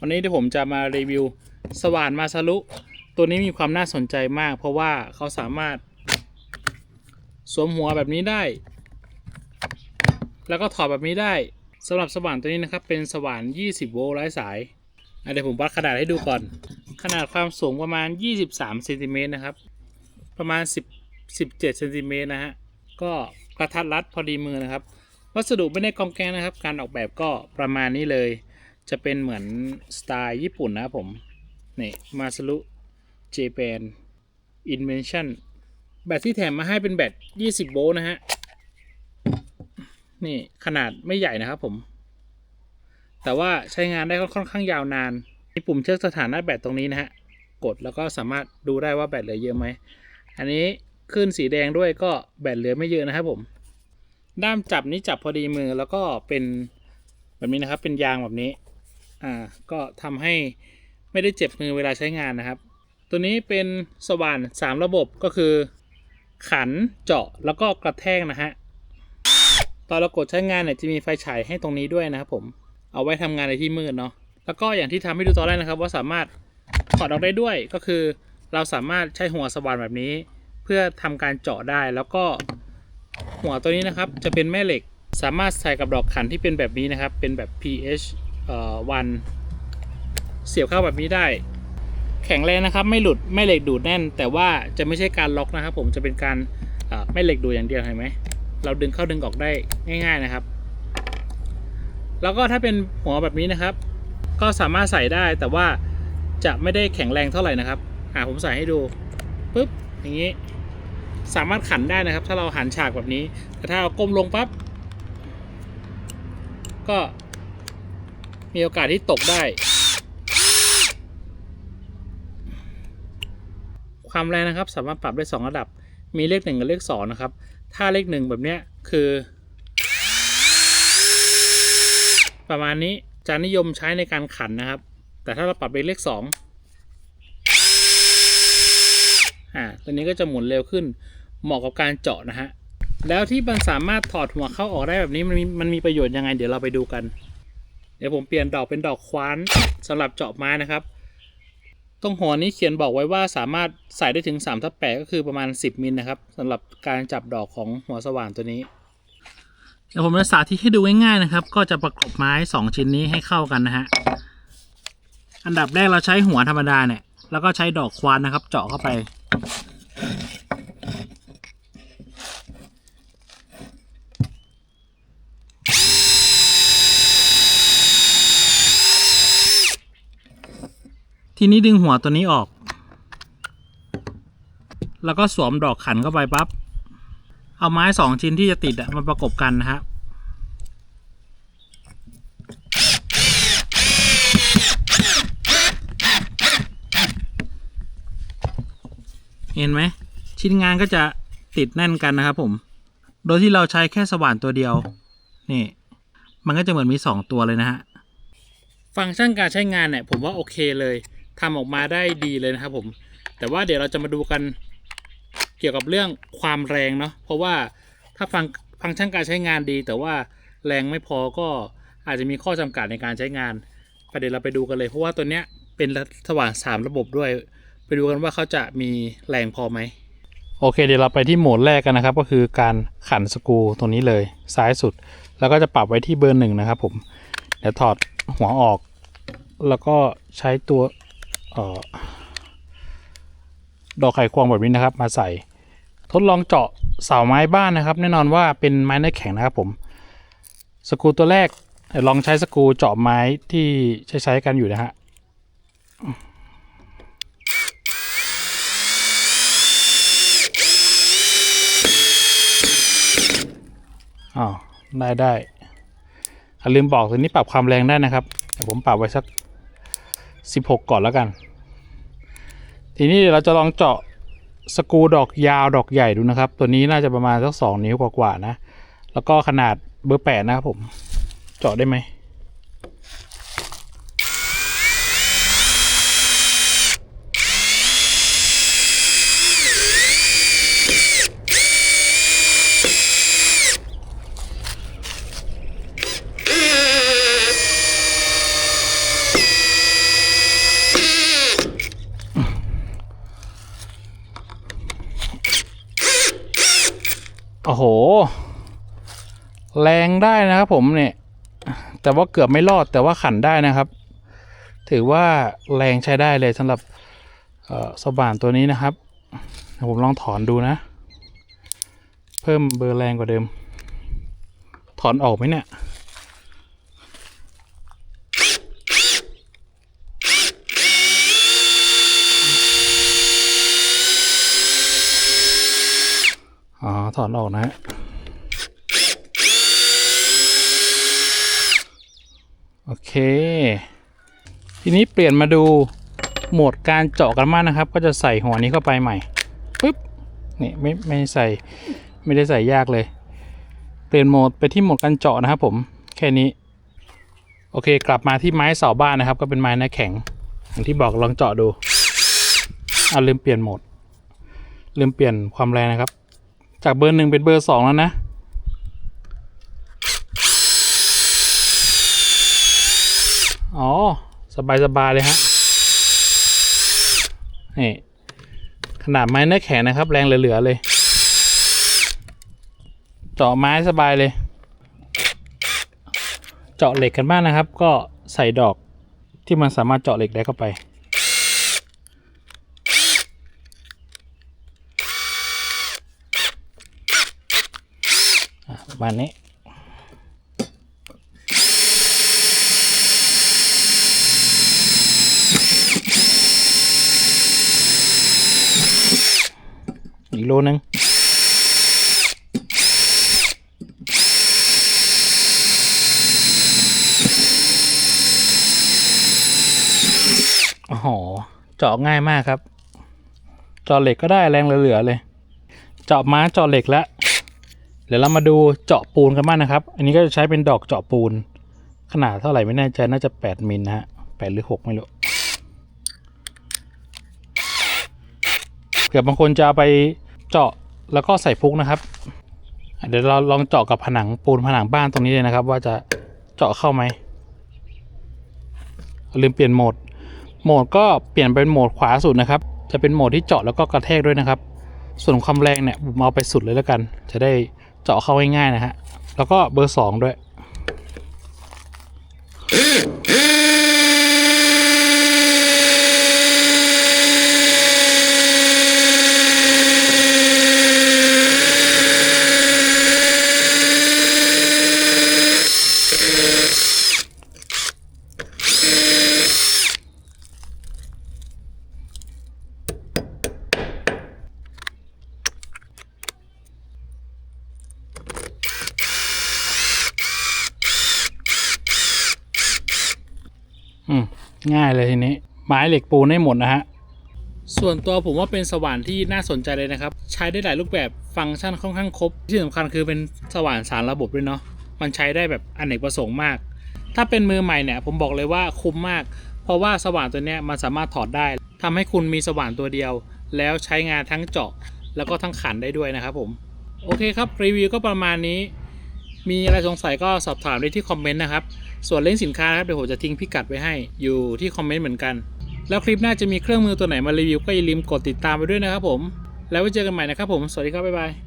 วันนี้ที่ผมจะมารีวิวสว่านมาซารุตัวนี้มีความน่าสนใจมาก เพราะว่าเขาสามารถ สวมหัวแบบนี้ได้ แล้วก็ถอดแบบนี้ได้สำหรับสว่านตัวนี้นะครับ เป็นสว่าน 20 โวลต์ไร้สายเดี๋ยวผมวัดขนาดให้ดูก่อน ขนาดความสูงประมาณ 23เซนติเมตรนะครับ ประมาณ 10 17เซนติเมตรนะฮะ ก็กระทัดรัดพอดีมือนะครับ วัสดุไม่ได้กองแกงนะครับ การออกแบบก็ประมาณนี้เลย จะเป็นเหมือนสไตล์ญี่ปุ่นนะครับผม นี่มาสรุเจแปนอินเวนชั่นแบตที่แถมมาให้เป็นแบต 20 โวลต์นะฮะ นี่ขนาดไม่ใหญ่นะครับผม แต่ว่าใช้งานได้ค่อนข้างยาวนานมีปุ่มเช็คสถานะแบตตรงนี้นะฮะ กดแล้วก็สามารถดูได้ว่าแบตเหลือเยอะไหม อันนี้ขึ้นสีแดงด้วยก็แบตเหลือไม่เยอะนะครับผม ด้ามจับนี้จับพอดีมือแล้วก็เป็นแบบนี้นะครับ เป็นยางแบบนี้ อ่าก็ทำให้ไม่ได้เจ็บมือเวลาใช้งานนะครับ ตัวนี้เป็นสว่าน 3 ระบบก็คือ ขันเจาะแล้วก็กระแทกนะฮะตอนเรากดใช้งานเนี่ยจะมีไฟฉายให้ตรงนี้ด้วยนะครับผมเอาไว้ทำงานในที่มืดเนาะแล้วก็อย่างที่ทำให้ดูตอนแรกนะครับ ว่าสามารถถอดออกได้ด้วยก็คือ เราสามารถใช้หัวสว่านแบบนี้ เพื่อทำการเจาะได้แล้วก็หัวตัวนี้นะครับจะเป็นแม่เหล็ก สามารถใส่กับดอกขันที่เป็นแบบนี้นะครับ เป็นแบบ pH วันเสียบเข้าแบบนี้ได้ แข็งแรงนะครับ ไม่หลุดไม่เหล็กดูดแน่น แต่ว่าจะไม่ใช่การล็อกนะครับ ผมจะเป็นการไม่เหล็กดูดอย่างเดียวเห็นไหมเราดึงเข้าดึงออกได้ง่าย ๆนะครับ แล้วก็ถ้าเป็นหัวแบบนี้นะครับ ก็สามารถใส่ได้แต่ว่าจะไม่ได้แข็งแรงเท่าไหร่นะครับอ่าผมใส่ให้ดูปุ๊บอย่างนี้สามารถขันได้นะครับ ถ้าเราหันฉากแบบนี้ แต่ถ้าเราก้มลงปั๊บก็ มีโอกาสที่ตกได้ ความแรงนะครับสามารถปรับได้ 2 ระดับ มีเลข1กับเลข2นะครับ ถ้าเลข1แบบเนี้ยคือ ประมาณนี้จะนิยมใช้ในการขันนะครับ แต่ถ้าเราปรับเป็นเลข 2 อ่า ตัวนี้ก็จะหมุนเร็วขึ้น เหมาะกับการเจาะนะฮะ แล้วที่มันสามารถถอดหัวเข้าออกได้แบบนี้มันมีมันมีประโยชน์ยังไง เดี๋ยวเราไปดูกัน เดี๋ยวผมเปลี่ยนดอกเป็นดอกคว้านสำหรับเจาะไม้นะครับ ตรงหัวนี้เขียนบอกไว้ว่าสามารถใส่ได้ถึง3ทับ8ก็คือประมาณ 10 มิลนะครับสำหรับการจับดอกของหัวสว่านตัวนี้ เดี๋ยวผมจะสาธิตให้ดูง่ายๆนะครับ ก็จะประกบไม้ 2 ชิ้นนี้ให้เข้ากันนะฮะ อันดับแรกเราใช้หัวธรรมดาเนี่ย แล้วก็ใช้ดอกควานนะครับ เจาะเข้าไป ทีนี้ดึงหัวตัวนี้ออก แล้วก็สวมดอกขันเข้าไปปั๊บ เอาไม้สองชิ้นที่จะติดอะมาประกบกันนะฮะเห็นไหมชิ้นงานก็จะติดแน่นกันนะครับผม โดยที่เราใช้แค่สว่านตัวเดียว นี่ มันก็จะเหมือนมีสองตัวเลยนะฮะ ฟังก์ชันการใช้งานเนี่ยผมว่าโอเคเลย ทำออกมาได้ดีเลยนะครับผม แต่ว่าเดี๋ยวเราจะมาดูกันเกี่ยวกับเรื่องความแรงเนาะเพราะว่าถ้าฟังฟังก์ชันการใช้งานดี แต่ว่าแรงไม่พอก็อาจจะมีข้อจำกัดในการใช้งานประเดี๋ยวเราไปดูกันเลยเพราะว่าตัวเนี้ยเป็นสว่านสามระบบด้วย ไปดูกันว่าเขาจะมีแรงพอไหมโอเคเดี๋ยวเราไปที่โหมดแรกกันนะครับ ก็คือการขันสกรูตรงนี้เลยซ้ายสุด แล้วก็จะปรับไว้ที่เบอร์หนึ่งนะครับผมเดี๋ยวถอดหัวออก แล้วก็ใช้ตัว ออดอกไขควงแบบนี้นะครับ มาใส่ ทดลองเจาะเสาไม้บ้านนะครับ แน่นอนว่าเป็นไม้เนื้อแข็งนะครับผม สกูตัวแรกลองใช้สกูเจาะไม้ที่ใช้ใช้กันอยู่นะฮะอ้าวได้ได้ลืมบอกตัวนี้ปรับความแรงได้นะครับเดี๋ยวผมปรับไว้สัก 16 ก่อนแล้วกัน ทีนี้เราจะลองเจาะสกูดอกยาวดอกใหญ่ดูนะครับ ตัวนี้น่าจะประมาณสักสองนิ้วกว่าๆนะ แล้วก็ขนาดเบอร์แปดนะครับผม เจาะได้ไหม โอ้โห แรงได้นะครับผมเนี่ย แต่ว่าเกือบไม่รอดแต่ว่าขันได้นะครับ ถือว่าแรงใช้ได้เลยสำหรับสว่านตัวนี้นะครับผมลองถอนดูนะ เพิ่มเบอร์แรงกว่าเดิม ถอนออกไหมเนี่ย ถอนออกนะฮะโอเค ทีนี้เปลี่ยนมาดูโหมดการเจาะกันมากนะครับ ก็จะใส่หัวนี้เข้าไปใหม่ปึ๊บนี่ไม่ไม่ใส่ไม่ได้ใส่ยากเลย เปลี่ยนโหมดไปที่โหมดการเจาะนะครับผมแค่นี้ โอเคกลับมาที่ไม้เสาบ้านนะครับ ก็เป็นไม้หน้าแข็งอย่างที่บอกลองเจาะดูอ่าลืมเปลี่ยนโหมดลืมเปลี่ยนความแรงนะครับ จากเบอร์หนึ่งเป็นเบอร์สองแล้วนะ อ๋อ สบายสบายเลยฮะ นี่ ขนาดไม้เนื้อแข็งนะครับ แรงเหลือ ๆ เลยเจาะไม้สบายเลย เจาะเหล็กกันบ้างนะครับ ก็ใส่ดอกที่มันสามารถเจาะเหล็กได้เข้าไป ประมาณนี้อีกโลนึงโอ้โห เจาะง่ายมากครับ เจาะเหล็กก็ได้แรงเหลือๆเลย เจาะม้าเจาะเหล็กแล้ว เดี๋ยวเรามาดูเจาะปูนกันบ้างนะครับ อันนี้ก็จะใช้เป็นดอกเจาะปูน ขนาดเท่าไหร่ไม่แน่ใจน่าจะ 8มิลนะฮะ8หรือ6ไม่รู้เผื่อบางคนจะไปเจาะแล้วก็ใส่ฟุกนะครับ เดี๋ยวเราลองเจาะกับผนังปูนผนังบ้านตรงนี้เลยนะครับ ว่าจะเจาะเข้าไหมลืมเปลี่ยนโหมด โหมดก็เปลี่ยนเป็นโหมดขวาสุดนะครับ จะเป็นโหมดที่เจาะแล้วก็กระแทกด้วยนะครับ ส่วนความแรงเนี่ยผมเอาไปสุดเลยแล้วกัน จะได้ เจาะเข้าง่ายๆนะฮะ แล้วก็เบอร์สองด้วย อืมง่ายเลยทีนี้ ไม้เหล็กปูนได้หมดนะฮะส่วนตัวผมว่าเป็นสว่านที่น่าสนใจเลยนะครับ ใช้ได้หลายรูปแบบฟังก์ชันค่อนข้างครบ ที่สำคัญคือเป็นสว่านสารระบบด้วยเนาะมันใช้ได้แบบอเนกประสงค์มาก ถ้าเป็นมือใหม่เนี่ยผมบอกเลยว่าคุ้มมาก เพราะว่าสว่านตัวเนี้ยมันสามารถถอดได้ทำให้คุณมีสว่านตัวเดียว แล้วใช้งานทั้งเจาะ แล้วก็ทั้งขันได้ด้วยนะครับผมโอเคครับรีวิวก็ประมาณนี้ มีอะไรสงสัยก็สอบถามได้ที่คอมเมนต์นะครับ ส่วนเล่นสินค้านะครับเดี๋ยวผมจะทิ้งพิกัดไว้ให้อยู่ที่คอมเมนต์เหมือนกัน แล้วคลิปหน้าจะมีเครื่องมือตัวไหนมารีวิวก็อย่าลืมกดติดตามไปด้วยนะครับผม แล้วไว้เจอกันใหม่นะครับผม สวัสดีครับบ๊ายบาย